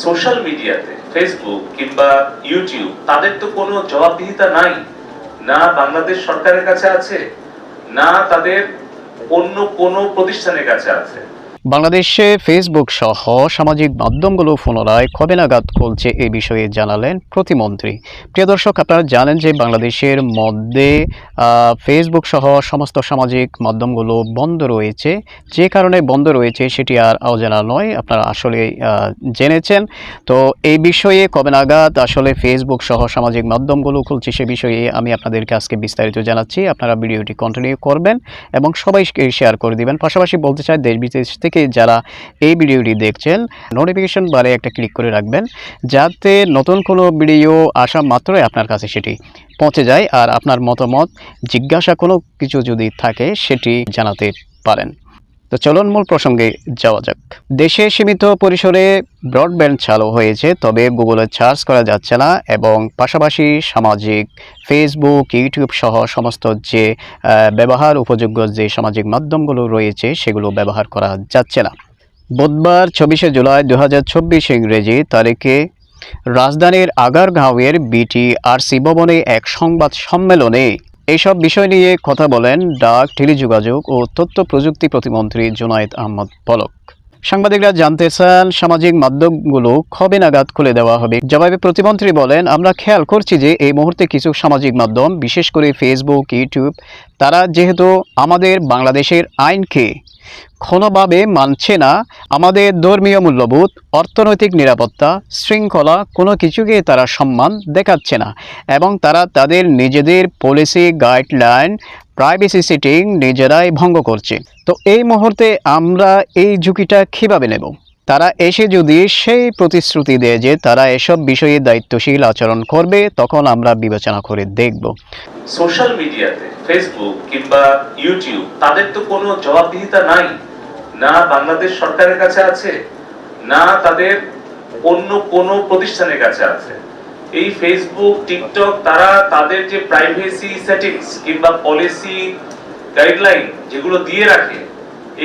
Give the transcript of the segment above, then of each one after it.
Social মিডিয়াতে Facebook কিংবা YouTube তাদের তো কোনো জবাবদিহিতা নাই। না বাংলাদেশ সরকারের কাছে আছে, না তাদের অন্য কোনো প্রতিষ্ঠানের কাছে আছে। বাংলাদেশে ফেসবুক সহ সামাজিক মাধ্যমগুলো পুনরায় কবে নাগাদ খুলছে এ বিষয়ে জানালেন প্রতিমন্ত্রী। প্রিয় দর্শক, আপনারা জানেন যে বাংলাদেশের মধ্যে ফেসবুক সহ সমস্ত সামাজিক মাধ্যমগুলো বন্ধ রয়েছে। যে কারণে বন্ধ রয়েছে সেটি আর অজানা নয়, আপনারা আসলে জেনেছেন। তো এই বিষয়ে কবে নাগাদ আসলে ফেসবুক সহ সামাজিক মাধ্যমগুলো খুলছে সে বিষয়ে আমি আপনাদেরকে আজকে বিস্তারিত জানাচ্ছি। আপনারা ভিডিওটি কন্টিনিউ করবেন এবং সবাইকে শেয়ার করে দিবেন। পাশাপাশি বলতে চাই, দেশ বিদেশ থেকে যারা এই ভিডিওটি দেখছেন নোটিফিকেশন বারে একটা ক্লিক করে রাখবেন, যাতে নতুন কোনো ভিডিও আসা মাত্রই আপনার কাছে সেটি পৌঁছে যায় আর আপনার মতামত, জিজ্ঞাসা কোনো কিছু যদি থাকে সেটি জানাতে পারেন। তো চলুন মূল প্রসঙ্গে যাওয়া যাক। দেশে সীমিত পরিসরে ব্রডব্যান্ড চালু হয়েছে, তবে গুগলে সার্চ করা যাচ্ছে না এবং পাশাপাশি সামাজিক ফেসবুক, ইউটিউব সহ সমস্ত যে ব্যবহার উপযোগ্য যে সামাজিক মাধ্যমগুলো রয়েছে, সেগুলো ব্যবহার করা যাচ্ছে না। বুধবার চব্বিশে জুলাই দু হাজার চব্বিশ ইংরেজি তারিখে রাজধানীর আগারগাঁওয়ের বিটি আরসি ভবনে এক সংবাদ সম্মেলনে এইসব বিষয় নিয়ে কথা বলেন ডাক টেলিযোগাযোগ ও তথ্য প্রযুক্তি প্রতিমন্ত্রী জুনায়েদ আহমদ পলক। সাংবাদিকরা জানতে চান, সামাজিক মাধ্যমগুলো কবে নাগাদ খুলে দেওয়া হবে। জবাবে প্রতিমন্ত্রী বলেন, আমরা খেয়াল করছি যে এই মুহূর্তে কিছু সামাজিক মাধ্যম, বিশেষ করে ফেসবুক ইউটিউব তারা যেহেতু আমাদের বাংলাদেশের আইনকে কোনোভাবে মানছে না, আমাদের ধর্মীয় মূল্যবোধ, অর্থনৈতিক নিরাপত্তা, শৃঙ্খলা, কোনো কিছুকে তারা সম্মান দেখাচ্ছে না এবং তারা তাদের নিজেদের পলিসি গাইডলাইন প্রাইভেসি সিটিং নিজেরাই ভঙ্গ করছে। তো এই মুহূর্তে আমরা এই ঝুঁকিটা কীভাবে নেব? তারা এসে যদি সেই প্রতিশ্রুতি দেয় যে তারা এসব বিষয়ে দায়িত্বশীল আচরণ করবে, তখন আমরা বিবেচনা করে দেখব। সোশ্যাল মিডিয়াতে ফেসবুক কিংবা ইউটিউব তাদের তো কোনো জবাবদিহিতা নাই। না বাংলাদেশ সরকারের কাছে আছে, না তাদের অন্য কোনো প্রতিষ্ঠানের কাছে আছে। এই ফেসবুক টিকটক তারা তাদের যে প্রাইভেসি সেটিংস কিংবা পলিসি গাইডলাইন যেগুলো দিয়ে রাখে,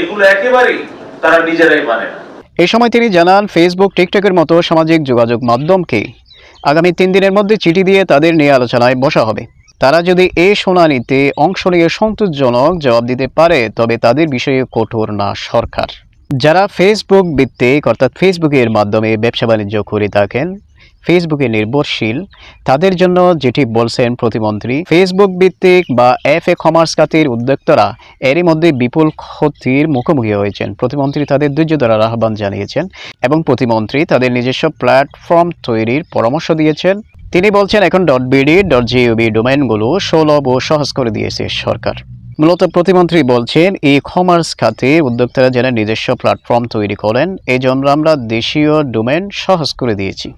এগুলো একেবারেই তারা নিজেরাই মানে না। এই সময় তিনি জানান ফেসবুক টিকটকের মতো সামাজিক যোগাযোগ মাধ্যমকে আগামী তিন দিনের মধ্যে চিঠি দিয়ে তাদের নিয়ে আলোচনায় বসা হবে। তারা যদি এ শুনানিতে অংশ নিয়ে সন্তোষজনক জবাব দিতে পারে, তবে তাদের বিষয়ে কঠোর না সরকার। যারা ফেসবুক ভিত্তিক, অর্থাৎ ফেসবুকের মাধ্যমে ব্যবসা বাণিজ্য করে থাকেন ফেসবুকে নির্ভরশীল, তাদের জন্য যেটি বলছেন প্রতিমন্ত্রী ফেসবুক ভিত্তিক বা এফ এ কমার্স খাতের উদ্যোক্তারা এরই মধ্যে বিপুল ক্ষতির মুখোমুখি হয়েছেন। প্রতিমন্ত্রী তাদের ধৈর্য ধরার আহ্বান জানিয়েছেন এবং প্রতিমন্ত্রী তাদের নিজস্ব প্ল্যাটফর্ম তৈরির পরামর্শ দিয়েছেন। তিনি বলছেন, এখন. ডট বিডি ডট জিওবি ডোমেনগুলো সুলভ ও সহজ করে দিয়েছে সরকার। মূলত প্রতিমন্ত্রী বলছেন ই কমার্স খাতে উদ্যোক্তারা যেন নিজস্ব প্ল্যাটফর্ম তৈরি করেন এই জন্য আমরা দেশীয় ডোমেন সহজ করে দিয়েছি।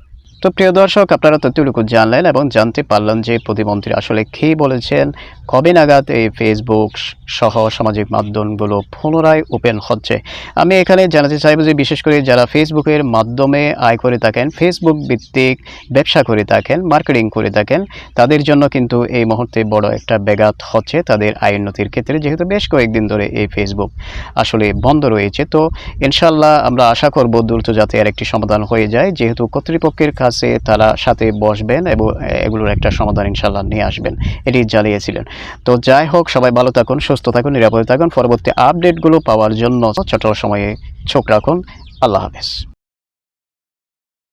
তো প্রিয় দর্শক, আপনারা তথ্যটুকু জানলেন এবং জানতে পারলেন যে প্রতিমন্ত্রী আসলে কী বলেছেন, কবে নাগাদ এই ফেসবুক সহ সামাজিক মাধ্যমগুলো পুনরায় ওপেন হচ্ছে। আমি এখানে জানাতে চাইব যে বিশেষ করে যারা ফেসবুকের মাধ্যমে আয় করে থাকেন ফেসবুক ভিত্তিক ব্যবসা করে থাকেন মার্কেটিং করে থাকেন, তাদের জন্য কিন্তু এই মুহূর্তে বড় একটা ব্যাঘাত হচ্ছে তাদের আয় উন্নতির ক্ষেত্রে, যেহেতু বেশ কয়েকদিন ধরে এই ফেসবুক আসলে বন্ধ রয়েছে। তো ইনশাল্লাহ আমরা আশা করব দ্রুত যাতে এর একটি সমাধান হয়ে যায়, যেহেতু কর্তৃপক্ষের কাছে তারা সাথে বসবেন এবং এগুলোর একটা সমাধান ইনশাল্লাহ নিয়ে আসবেন। এটি জানিয়েছিলেন। তো যাই হোক, সবাই ভালো থাকুন, সুস্থ থাকুন, নিরাপদে থাকুন। পরবর্তী আপডেটগুলো পাওয়ার জন্য ছোট সময়ে চোখ রাখুন। আল্লাহ হাফেজ।